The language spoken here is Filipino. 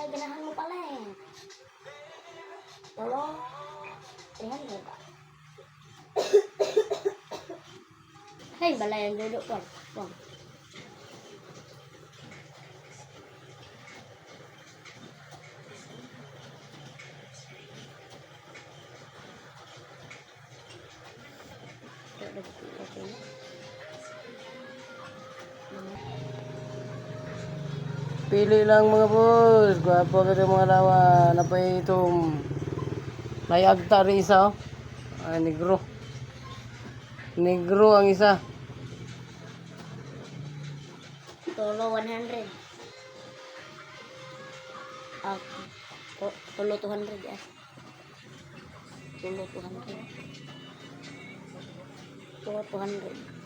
Tay ganahan mo pala eh. Lolo, 300 ba? Ay, balay ang dulo ko. Bang. Thank you. Pili lang mga boss. Gwapo ka mga lawa. Napay itong may agta rin isa oh. Ah, negro. Negro ang isa. Tolo 100. Ah, to- tolo 200 ah. Tolo 200. Tolo 200.